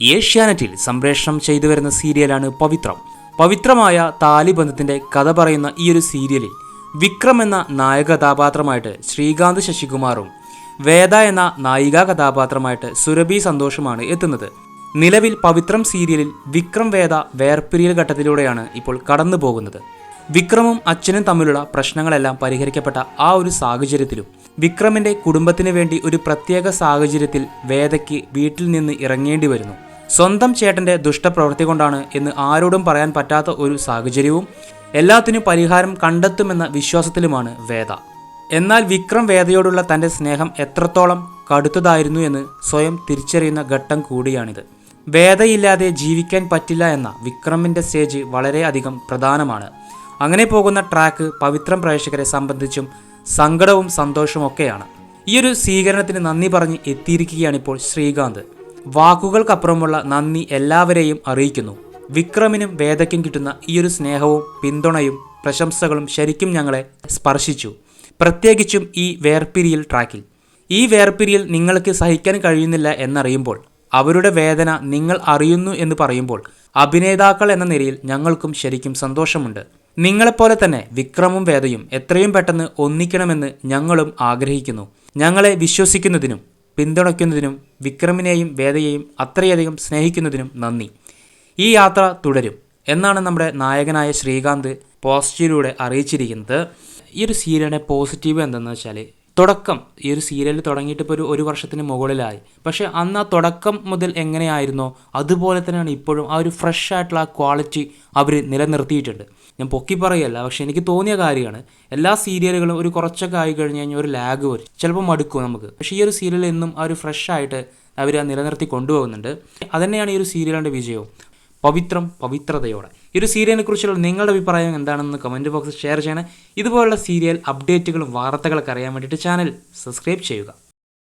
ഏഷ്യാനെറ്റിൽ സംപ്രേഷണം ചെയ്തു വരുന്ന സീരിയലാണ് പവിത്രം. പവിത്രമായ താലിബന്ധത്തിന്റെ കഥ പറയുന്ന ഈ ഒരു സീരിയലിൽ വിക്രം എന്ന നായക കഥാപാത്രമായിട്ട് ശ്രീകാന്ത് ശശികുമാറും വേദ എന്ന നായികാ കഥാപാത്രമായിട്ട് സുരഭി സന്തോഷമാണ് എത്തുന്നത്. നിലവിൽ പവിത്രം സീരിയലിൽ വിക്രം വേദ വേർപിരിയൽ ഘട്ടത്തിലൂടെയാണ് ഇപ്പോൾ കടന്നു പോകുന്നത്. വിക്രമും അച്ഛനും തമ്മിലുള്ള പ്രശ്നങ്ങളെല്ലാം പരിഹരിക്കപ്പെട്ട ആ ഒരു സാഹചര്യത്തിലും വിക്രമിന്റെ കുടുംബത്തിന് വേണ്ടി ഒരു പ്രത്യേക സാഹചര്യത്തിൽ വേദയ്ക്ക് വീട്ടിൽ നിന്ന് ഇറങ്ങേണ്ടി വരുന്നു. സ്വന്തം ചേട്ടന്റെ ദുഷ്ടപ്രവൃത്തി കൊണ്ടാണ് എന്ന് ആരോടും പറയാൻ പറ്റാത്ത ഒരു സാഹചര്യവും എല്ലാത്തിനും പരിഹാരം കണ്ടെത്തുമെന്ന വിശ്വാസത്തിലുമാണ് വേദ. എന്നാൽ വിക്രം വേദയോടുള്ള തന്റെ സ്നേഹം എത്രത്തോളം കടുത്തതായിരുന്നു എന്ന് സ്വയം തിരിച്ചറിയുന്ന ഘട്ടം കൂടിയാണിത്. വേദയില്ലാതെ ജീവിക്കാൻ പറ്റില്ല എന്ന വിക്രമിന്റെ സ്റ്റേജ് വളരെയധികം പ്രധാനമാണ്. അങ്ങനെ പോകുന്ന ട്രാക്ക് പവിത്രം പ്രേക്ഷകരെ സംബന്ധിച്ചും സങ്കടവും സന്തോഷവും ഒക്കെയാണ്. ഈ ഒരു സ്വീകരണത്തിന് നന്ദി പറഞ്ഞ് എത്തിയിരിക്കുകയാണിപ്പോൾ ശ്രീകാന്ത്. വാക്കുകൾക്കപ്പുറമുള്ള നന്ദി എല്ലാവരെയും അറിയിക്കുന്നു. വിക്രമിനും വേദയ്ക്കും കിട്ടുന്ന ഈയൊരു സ്നേഹവും പിന്തുണയും പ്രശംസകളും ശരിക്കും ഞങ്ങളെ സ്പർശിച്ചു. പ്രത്യേകിച്ചും ഈ വേർപിരിയൽ ട്രാക്കിൽ. ഈ വേർപിരിയൽ നിങ്ങൾക്ക് സഹിക്കാൻ കഴിയുന്നില്ല എന്നറിയുമ്പോൾ അവരുടെ വേദന നിങ്ങൾ അറിയുന്നു എന്ന് പറയുമ്പോൾ അഭിനേതാക്കൾ എന്ന നിലയിൽ ഞങ്ങൾക്കും ശരിക്കും സന്തോഷമുണ്ട്. നിങ്ങളെപ്പോലെ തന്നെ വിക്രമും വേദയും എത്രയും പെട്ടെന്ന് ഒന്നിക്കണമെന്ന് ഞങ്ങളും ആഗ്രഹിക്കുന്നു. ഞങ്ങളെ വിശ്വസിക്കുന്നതിനും പിന്തുണയ്ക്കുന്നതിനും വിക്രമിനെയും വേദയെയും അത്രയധികം സ്നേഹിക്കുന്നതിനും നന്ദി. ഈ യാത്ര തുടരും എന്നാണ് നമ്മുടെ നായകനായ ശ്രീകാന്ത് പോസിറ്റീവിലൂടെ അറിയിച്ചിരിക്കുന്നത്. ഈ ഒരു സീരിയലിന്റെ പോസിറ്റീവ് എന്തെന്ന് വെച്ചാൽ തുടക്കം. ഈ ഒരു സീരിയൽ തുടങ്ങിയിട്ട് ഇപ്പോൾ ഒരു ഒരു വർഷത്തിന് മുകളിലായി. പക്ഷേ അന്ന് ആ തുടക്കം മുതൽ എങ്ങനെയായിരുന്നോ അതുപോലെ തന്നെയാണ് ഇപ്പോഴും ആ ഒരു ഫ്രഷ് ആയിട്ടുള്ള ആ ക്വാളിറ്റി അവർ നിലനിർത്തിയിട്ടുണ്ട്. ഞാൻ പൊക്കി പറയല്ല പക്ഷെ എനിക്ക് തോന്നിയ കാര്യമാണ് എല്ലാ സീരിയലുകളും ഒരു കുറച്ചൊക്കെ ആയി കഴിഞ്ഞ് കഴിഞ്ഞാൽ ഒരു ലാഗ് വരും. ചിലപ്പോൾ മടുക്കും നമുക്ക്. പക്ഷേ ഈ ഒരു സീരിയൽ എന്നും ആ ഒരു ഫ്രഷ് ആയിട്ട് അവർ നിലനിർത്തി കൊണ്ടുപോകുന്നുണ്ട്. അതുതന്നെയാണ് ഈ ഒരു സീരിയലിന്റെ വിജയവും. പവിത്രം പവിത്രതയോടെ. ഈ ഒരു സീരിയലിനെ കുറിച്ചുള്ള നിങ്ങളുടെ അഭിപ്രായം എന്താണെന്ന് കമന്റ് ബോക്സിൽ ഷെയർ ചെയ്യണം. ഇതുപോലുള്ള സീരിയൽ അപ്ഡേറ്റുകളും വാർത്തകളൊക്കെ അറിയാൻ വേണ്ടിയിട്ട് ചാനൽ സബ്സ്ക്രൈബ് ചെയ്യുക.